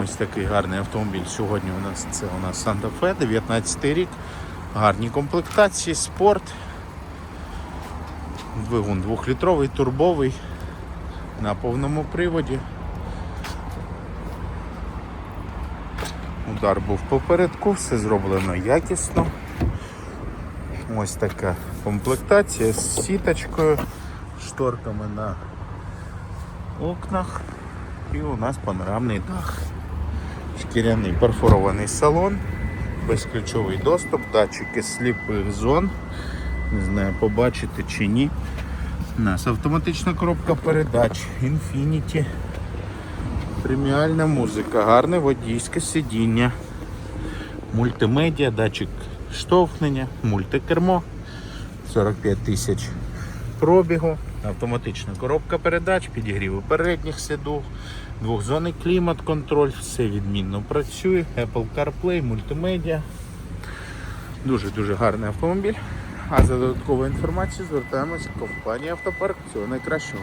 Ось такий гарний автомобіль. Сьогодні у нас це у нас Santa Fe, 19 рік. Гарні комплектації, спорт. Двигун двохлітровий, турбовий на повному приводі. Удар був попередку, все зроблено якісно. Ось така комплектація з сіточкою, шторками на окнах. І у нас панорамний дах. Шкіряний перфорований салон, безключовий доступ, датчики сліпих зон. Не знаю, побачите чи ні. У нас автоматична коробка передач, Infinity. Преміальна музика, гарне водійське сидіння, мультимедіа, датчик штовхнення, мультикермо, 45 тисяч пробігу, автоматична коробка передач, підігрів передніх сидух, двохзонний клімат-контроль, все відмінно працює, Apple CarPlay, мультимедіа. Дуже-дуже гарний автомобіль. А за додатковою інформацією звертаємося в компанію Автопарк. Всього найкращого.